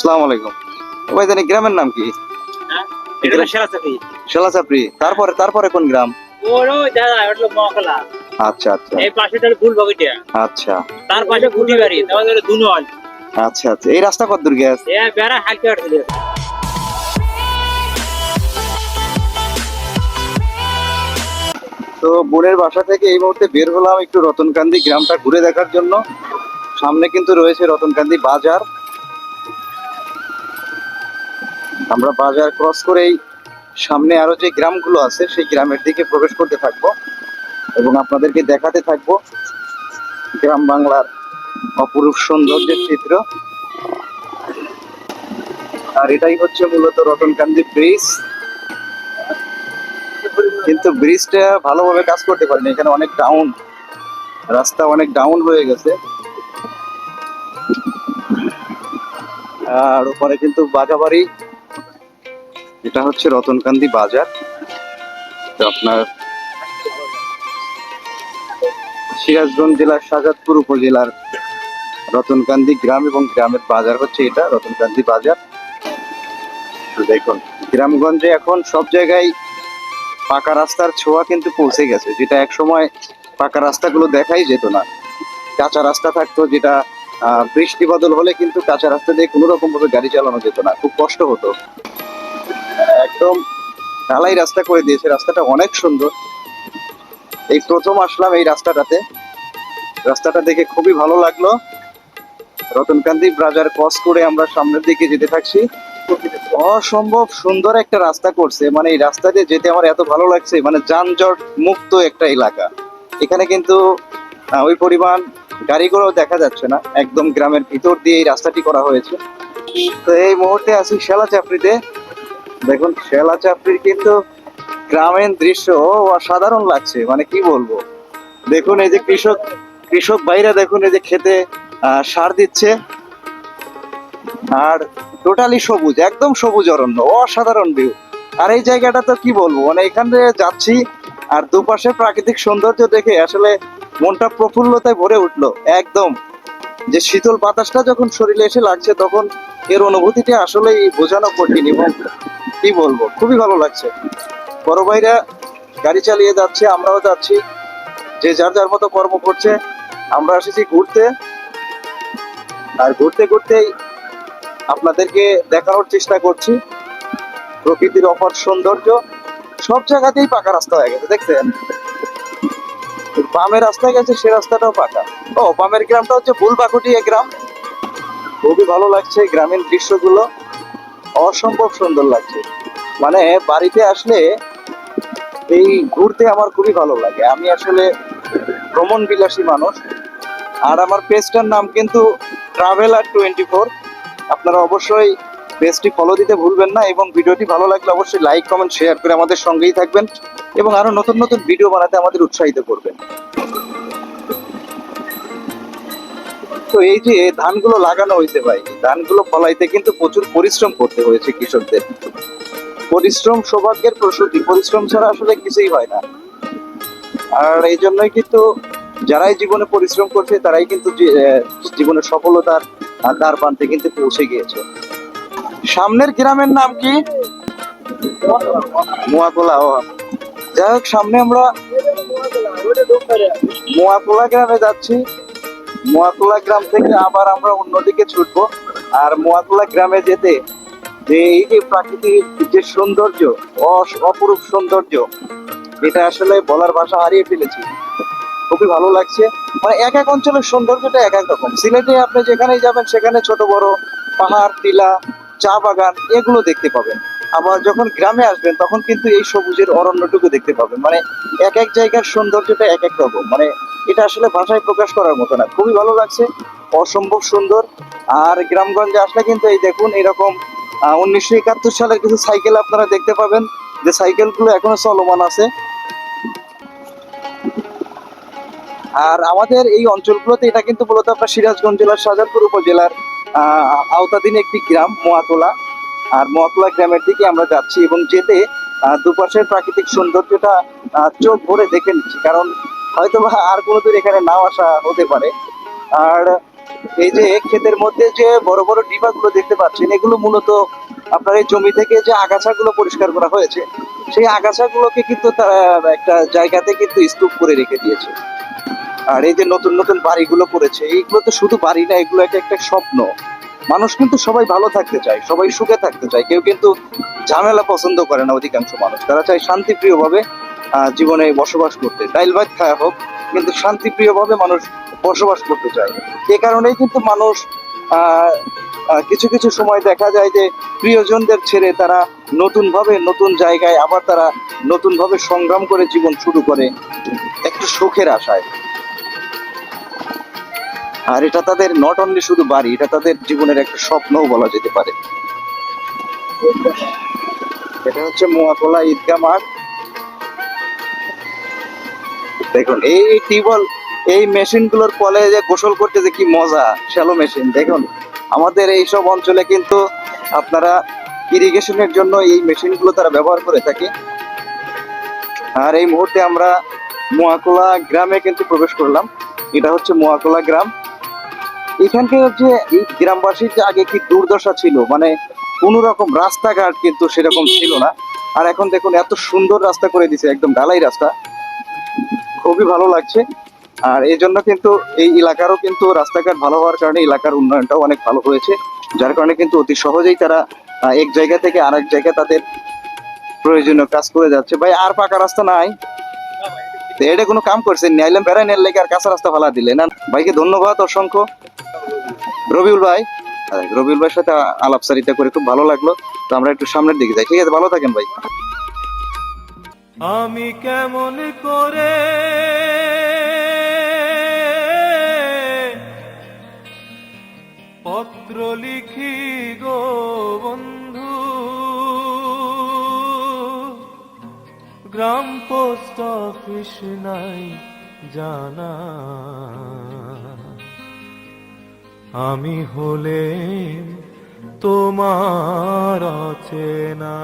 আসসালামু আলাইকুম। ভাই জানি গ্রামের নাম কি? হ্যাঁ? শালাচাপড়ি তারপরে তারপরে কোন গ্রাম? আচ্ছা আচ্ছা। এই হলো ফুল বগিটিয়া আচ্ছা। তার পাশে গুটি বাড়ি দুনল আচ্ছা আচ্ছা। এই রাস্তা কত দূর গেছে? এ বেড়া হালকা তো বোনের বাসা থেকে এই মুহূর্তে বের হলাম একটু রতনকান্দি গ্রামটা ঘুরে দেখার জন্য। সামনে কিন্তু রয়েছে রতনকান্দি বাজার। আমরা বাজার ক্রস করেই সামনে আরও যে গ্রামগুলো আছে, সেই গ্রামের দিকে প্রবেশ করতে থাকব এবং আপনাদেরকে দেখাতে থাকব গ্রাম বাংলার অপরূপ সৌন্দর্যের চিত্র। আর এটাই হচ্ছে মূলত রতনকান্দি ব্রিজ। কিন্তু ব্রিজটা ভালোভাবে কাজ করতে পারেনি, এখানে অনেক ডাউন রাস্তা অনেক ডাউন হয়ে গেছে। আর ওপরে কিন্তু বাজাবাড়ি এটা হচ্ছে রতনকান্দি বাজার। তো আপনার সিরাজগঞ্জ জেলার শাহজাদপুর উপজেলার রতনকান্দি গ্রাম এবং গ্রামের বাজার হচ্ছে এটা, রতনকান্দি বাজার। দেখুন, গ্রামগঞ্জে এখন সব জায়গায় পাকা রাস্তার ছোঁয়া কিন্তু পৌঁছে গেছে, যেটা এক সময় পাকা রাস্তাগুলো দেখাই যেত না। কাঁচা রাস্তা থাকতো যেটা বৃষ্টি বদল হলে কিন্তু কাঁচা রাস্তা দিয়ে কোনো রকম ভাবে গাড়ি চালানো যেত না, খুব কষ্ট হতো। একদম ঢালাই রাস্তা করে দিয়েছে। রাস্তাটা অনেক সুন্দর। এই প্রথম আসলাম এই রাস্তাটাতে। রাস্তাটা দেখে খুবই ভালো লাগল। রতনকান্দি ব্রাজার ক্রস করে আমরা সামনের দিকে যেতে থাকছি। অসম্ভব সুন্দর একটা রাস্তা করছে। মানে এই রাস্তা দিয়ে যেতে আমার এত ভালো লাগছে। মানে যানজট মুক্ত একটা এলাকা। এখানে কিন্তু ওই পরিমাণ গাড়িগুলো দেখা যাচ্ছে না। একদম গ্রামের ভিতর দিয়ে এই রাস্তাটি করা হয়েছে। তো এই মুহূর্তে আছি শেলা চাপড়িতে। দেখুন শেলা চাপড়ির কিন্তু গ্রামীণ দৃশ্য অসাধারণ লাগছে মানে কি বলব? দেখুন, এই যে কৃষক কৃষক ভাইরা দেখুন, এই যে খেতে সার দিচ্ছে। আর টোটালি সবুজ, একদম সবুজ অরণ্য, অসাধারণ ভিউ আর এই জায়গাটা তো কি বলব মানে এখানে যাচ্ছি, আর দুপাশে প্রাকৃতিক সৌন্দর্য দেখে আসলে মনটা প্রফুল্লতায় ভরে উঠল, একদম। যে শীতল বাতাসটা যখন শরীরে এসে লাগছে, তখন এর অনুভূতিটা আসলেই বোঝানো কঠিন এবং কি বলব, খুবই ভালো লাগছে। বড় ভাইরা গাড়ি চালিয়ে যাচ্ছে, আমরাও যাচ্ছি। যে যার যার মতো কর্ম করছে, আমরা এসেছি ঘুরতে। আর ঘুরতে ঘুরতেই আপনাদেরকে দেখানোর চেষ্টা করছি। প্রকৃতির অপার সৌন্দর্য সব জায়গাতেই পাকা রাস্তা হয়ে গেছে, দেখছেন? বামের রাস্তায় গেছে, সে রাস্তাটাও পাকা। ও, বামের গ্রামটা হচ্ছে ফুলবাকুটিয়া গ্রাম। খুবই ভালো লাগছে গ্রামীণ দৃশ্যগুলো। অসম্ভব সুন্দর লাগছে। মানে বাড়িতে আসলে এই ঘুরতে আমার খুবই ভালো লাগে। আমি আসলে ভ্রমণ বিলাসী মানুষ। আর আমার পেজটার নাম কিন্তু ট্রাভেলার টোয়েন্টি ফোর আপনারা অবশ্যই পেজটি ফলো দিতে ভুলবেন না এবং ভিডিওটি ভালো লাগলে অবশ্যই লাইক কমেন্ট শেয়ার করে আমাদের সঙ্গেই থাকবেন এবং আরও নতুন নতুন ভিডিও বানাতে আমাদের উৎসাহিত করবেন। তো এই যে ধানগুলো লাগানো হয়েছে ভাই ধানগুলো ফলাইতে কিন্তু প্রচুর পরিশ্রম করতে হয়েছে কৃষকদের। পরিশ্রম সৌভাগ্যের প্রসূতি পরিশ্রম ছাড়া আসলে কিছুই হয় না। আর এই জন্যই কিন্তু যারাই জীবনে পরিশ্রম করছে তারাই কিন্তু জী- আহ, জীবনে সফলতার দ্বার প্রান্তে কিন্তু পৌঁছে গিয়েছে। সামনের গ্রামের নাম কি? মোয়াকোলা যাই হোক সামনে আমরা মোয়াকোলা গ্রামে যাচ্ছি। মোয়াকোলা গ্রাম থেকে আবার আমরা অন্যদিকে ছুটবো। আর মোয়াকোলা গ্রামে যেতে, যে এই যে প্রাকৃতিক যে সৌন্দর্য অপরূপ সৌন্দর্য, এটা আসলে বলার ভাষা হারিয়ে ফেলেছি। খুবই ভালো লাগছে। মানে এক এক অঞ্চলের সৌন্দর্যটা এক এক রকম। সিলেটে আপনি যেখানেই যাবেন, সেখানে ছোট বড় পাহাড়, টিলা, চা বাগান, এগুলো দেখতে পাবেন। আবার যখন গ্রামে আসবেন, তখন কিন্তু এই সবুজের অরণ্যটুকু দেখতে পাবেন। মানে এক এক জায়গার সৌন্দর্যটা এক এক রকম। মানে এটা আসলে ভাষায় প্রকাশ করার মতো না। খুবই ভালো লাগছে, অসম্ভব সুন্দর। আর গ্রামগঞ্জে আসলে কিন্তু এই দেখুন, এরকম উনিশশো একাত্তর সালের কিছু সাইকেল আপনারা দেখতে পাবেন। যে সাইকেলগুলো এখনও চলমান আছে। আর আমাদের এই অঞ্চলগুলোতে এটা কিন্তু মূলত আপনার সিরাজগঞ্জ জেলার শাহজাদপুর উপজেলার আওতাধীন একটি গ্রাম, মোয়াতোলা। আর মোয়াতোলা গ্রামের দিকে আমরা যাচ্ছি এবং যেতে দুপাশের প্রাকৃতিক সৌন্দর্যটা চোখ ভরে দেখে নিচ্ছি। কারণ হয়তো আর কোনোদিন এখানে নাও আসা হতে পারে। আর এই যে ক্ষেতের মধ্যে যে বড় বড় ডিবাগুলো দেখতে পাচ্ছেন, এগুলো মূলত আপনার এই জমি থেকে যে আগাছাগুলো পরিষ্কার করা হয়েছে, সেই আগাছাগুলোকে কিন্তু তারা একটা জায়গাতে কিন্তু স্তূপ করে রেখে দিয়েছে। আর এই যে নতুন নতুন বাড়িগুলো করেছে, এইগুলো তো শুধু বাড়ি না, এগুলো একটা একটা স্বপ্ন। মানুষ কিন্তু সবাই ভালো থাকতে চায়, সবাই সুখে থাকতে চায়। কেউ কিন্তু ঝামেলা পছন্দ করে না অধিকাংশ মানুষ। তারা চায় শান্তিপ্রিয়ভাবে জীবনে বসবাস করতে। ডাইল ভাত খাওয়া হোক, কিন্তু শান্তিপ্রিয়ভাবে মানুষ বসবাস করতে চায়। এ কারণেই কিন্তু মানুষ কিছু কিছু সময় দেখা যায় যে প্রিয়জনদের ছেড়ে তারা নতুন ভাবে নতুন জায়গায় আবার তারা নতুন ভাবে সংগ্রাম করে জীবন শুরু করে। একটু সুখের আশায়। আর এটা তাদের নট অনলি শুধু বাড়ি, এটা তাদের জীবনের একটা স্বপ্নও বলা যেতে পারে। এটা হচ্ছে মোয়াকোলা ঈদগাহ মাঠ। দেখুন, এই টিউবওয়েল, এই মেশিনগুলোর কলে যে গোসল করতে যে কি মজা, শ্যালো মেশিন। দেখুন, আমাদের এই সব অঞ্চলে কিন্তু আপনারা ইরিগেশনের জন্য এই মেশিনগুলো তারা ব্যবহার করে থাকে। আর এই মুহূর্তে আমরা মোয়াকোলা গ্রামে কিন্তু প্রবেশ করলাম। এটা হচ্ছে মোয়াকোলা গ্রাম। এখানকার যে এই গ্রামবাসীর যে আগে কি দুর্দশা ছিল? মানে কোন রকম রাস্তাঘাট কিন্তু সেরকম ছিল না। আর এখন দেখুন, এত সুন্দর রাস্তা করে দিছে একদম ঢালাই রাস্তা। খুবই ভালো লাগছে। আর এই জন্য কিন্তু এই এলাকারও কিন্তু রাস্তাঘাট ভালো হওয়ার কারণে এলাকার উন্নয়নটাও অনেক ভালো হয়েছে। যার কারণে কিন্তু অতি সহজেই তারা এক জায়গা থেকে আরেক জায়গায় তাদের প্রয়োজনীয় কাজ করে যাচ্ছে। ভাই, আর পাকা রাস্তা নাই। এটা কোনো কাম করছেন নাইলাম বেড়াই নেন লেগে আর কাঁচা রাস্তা ফালা দিলে না ভাইকে ধন্যবাদ অসংখ্য। রবিউল ভাই রবিউল ভাইয়ের সাথে আলাপচারিতা করে খুব ভালো লাগল। তো আমরা একটু সামনের দিকে যাই। ঠিক আছে, ভালো থাকেন ভাই। আমি কেমন করে পত্র লিখি গো বন্ধু? গ্রাম পোস্ট অফিস নাই জানা। আমি হলে তোমার অচেনা।